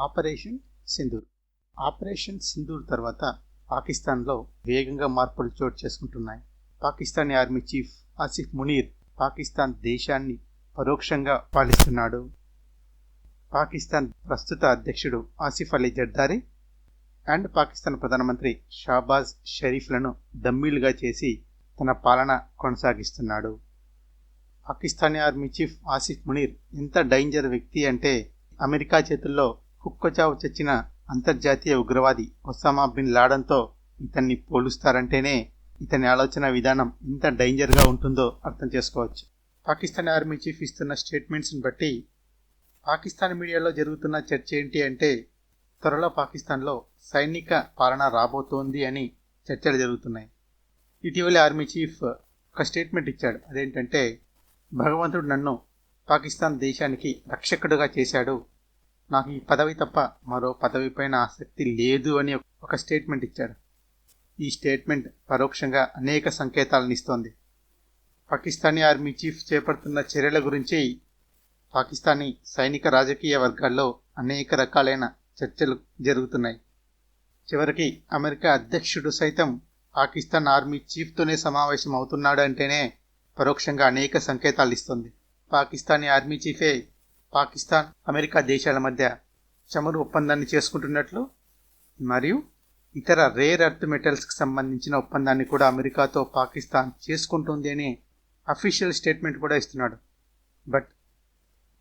Operation Sindoor. Operation Sindoor తర్వాత పాకిస్తాన్లో వేగంగా మార్పులు చోటు చేసుకుంటున్నాయి. పాకిస్తానీ ఆర్మీ చీఫ్ ఆసిఫ్ మునీర్ పాకిస్తాన్ దేశాన్ని పరోక్షంగా పాలిస్తున్నాడు. పాకిస్తాన్ ప్రస్తుత అధ్యక్షుడు ఆసిఫ్ అలీ జర్దారి అండ్ పాకిస్తాన్ ప్రధానమంత్రి షాబాజ్ షరీఫ్లను దమ్మీలుగా చేసి తన పాలన కొనసాగిస్తున్నాడు. పాకిస్తానీ ఆర్మీ చీఫ్ ఆసిఫ్ మునీర్ ఎంత డేంజర్ వ్యక్తి అంటే అమెరికా చేతుల్లో కుక్కచావు చచ్చిన అంతర్జాతీయ ఉగ్రవాది ఒసామా బిన్ లాడన్తో ఇతన్ని పోలుస్తారంటేనే ఇతని ఆలోచన విధానం ఎంత డేంజర్గా ఉంటుందో అర్థం చేసుకోవచ్చు. పాకిస్తాన్ ఆర్మీ చీఫ్ ఇస్తున్న స్టేట్మెంట్స్ని బట్టి పాకిస్తాన్ మీడియాలో జరుగుతున్న చర్చ ఏంటి అంటే త్వరలో పాకిస్తాన్లో సైనిక పాలన రాబోతోంది అని చర్చలు జరుగుతున్నాయి. ఇటీవల ఆర్మీ చీఫ్ ఒక స్టేట్మెంట్ ఇచ్చాడు. అదేంటంటే భగవంతుడు నన్ను పాకిస్తాన్ దేశానికి రక్షకుడుగా చేశాడు. నాకు ఈ పదవి తప్ప మరో పదవి పైన ఆసక్తి లేదు అని ఒక స్టేట్మెంట్ ఇచ్చాడు. ఈ స్టేట్మెంట్ పరోక్షంగా అనేక సంకేతాలను ఇస్తోంది. పాకిస్తానీ ఆర్మీ చీఫ్ చేపడుతున్న చర్యల గురించి పాకిస్తానీ సైనిక రాజకీయ వర్గాల్లో అనేక రకాలైన చర్చలు జరుగుతున్నాయి. చివరికి అమెరికా అధ్యక్షుడు సైతం పాకిస్తాన్ ఆర్మీ చీఫ్తోనే సమావేశం అవుతున్నాడు అంటేనే పరోక్షంగా అనేక సంకేతాలు ఇస్తుంది. పాకిస్తానీ ఆర్మీ చీఫే పాకిస్తాన్ అమెరికా దేశాల మధ్య చమురు ఒప్పందాన్ని చేసుకుంటున్నట్లు మరియు ఇతర రేర్ ఎర్త్ మెటల్స్కి సంబంధించిన ఒప్పందాన్ని కూడా అమెరికాతో పాకిస్తాన్ చేసుకుంటుంది అని అఫీషియల్ స్టేట్మెంట్ కూడా ఇస్తున్నాడు. బట్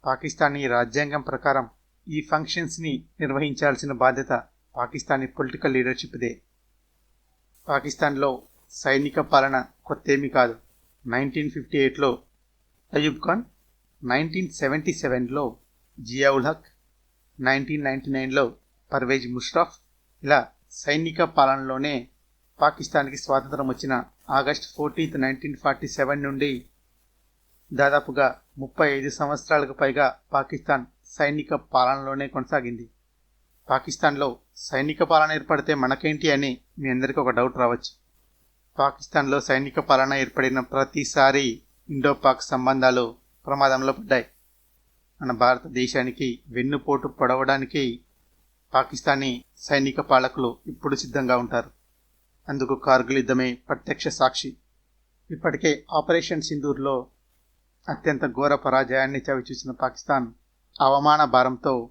పాకిస్తానీ రాజ్యాంగం ప్రకారం ఈ ఫంక్షన్స్ని నిర్వహించాల్సిన బాధ్యత పాకిస్తానీ పొలిటికల్ లీడర్షిప్దే పాకిస్తాన్లో సైనిక పాలన కొత్తేమీ కాదు. నైన్టీన్ ఫిఫ్టీ ఎయిట్లో అయూబ్ ఖాన్ నైన్టీన్ సెవెంటీ సెవెన్లో జియావుల్ హక్ నైన్టీన్ నైన్టీ నైన్లో పర్వేజ్ ముష్రఫ్ ఇలా సైనిక పాలనలోనే పాకిస్తాన్కి స్వాతంత్రం వచ్చిన August fourteenth nineteen forty seven నుండి దాదాపుగా ముప్పై ఐదు సంవత్సరాలకు పైగా పాకిస్తాన్ సైనిక పాలనలోనే కొనసాగింది. పాకిస్తాన్లో సైనిక పాలన ఏర్పడితే మనకేంటి అని మీ అందరికీ ఒక డౌట్ రావచ్చు. పాకిస్తాన్లో సైనిక పాలన ఏర్పడిన ప్రతిసారి ఇండో పాక్ సంబంధాలు ప్రమాదంలో పడ్డాయి. మన భారతదేశానికి వెన్నుపోటు పొడవడానికి పాకిస్తానీ సైనిక పాలకులు ఇప్పుడు సిద్ధంగా ఉంటారు. అందుకు కార్గిల్ యుద్ధమే ప్రత్యక్ష సాక్షి. ఇప్పటికే ఆపరేషన్ సింధూర్లో అత్యంత ఘోర పరాజయాన్ని చవిచూసిన పాకిస్తాన్ అవమాన భారంతో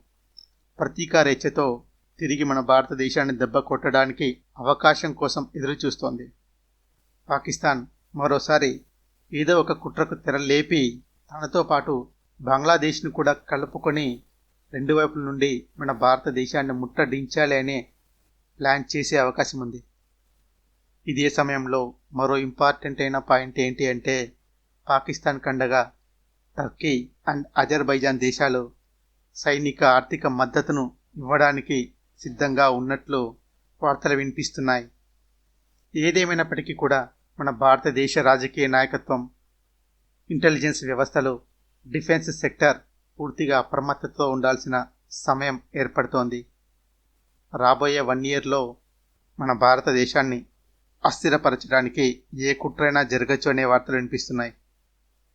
ప్రతీకారేచ్ఛతో తిరిగి మన భారతదేశాన్ని దెబ్బ కొట్టడానికి అవకాశం కోసం ఎదురుచూస్తోంది. పాకిస్తాన్ మరోసారి ఏదో ఒక కుట్రకు తెరలేపి తనతో పాటు బంగ్లాదేశ్ను కూడా కలుపుకొని రెండు వైపుల నుండి మన భారతదేశాన్ని ముట్టడించాలి అనే ప్లాన్ చేసే అవకాశం ఉంది. ఇదే సమయంలో మరో ఇంపార్టెంట్ అయిన పాయింట్ ఏంటి అంటే పాకిస్తాన్ కండగా టర్కీ అండ్ అజర్బైజాన్ దేశాలు సైనిక ఆర్థిక మద్దతును ఇవ్వడానికి సిద్ధంగా ఉన్నట్లు వార్తలు వినిపిస్తున్నాయి. ఏదేమైనప్పటికీ కూడా మన భారతదేశ రాజకీయ నాయకత్వం ఇంటెలిజెన్స్ వ్యవస్థలు డిఫెన్స్ సెక్టర్ పూర్తిగా అప్రమత్తతో ఉండాల్సిన సమయం ఏర్పడుతోంది. రాబోయే వన్ ఇయర్లో మన భారతదేశాన్ని అస్థిరపరచడానికి ఏ కుట్రైనా జరగచ్చు అనే వార్తలు వినిపిస్తున్నాయి.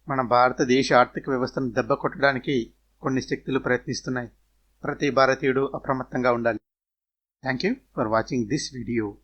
మన భారతదేశ ఆర్థిక వ్యవస్థను దెబ్బ కొట్టడానికి కొన్ని శక్తులు ప్రయత్నిస్తున్నాయి. ప్రతి భారతీయుడు అప్రమత్తంగా ఉండాలి. Thank you for watching this video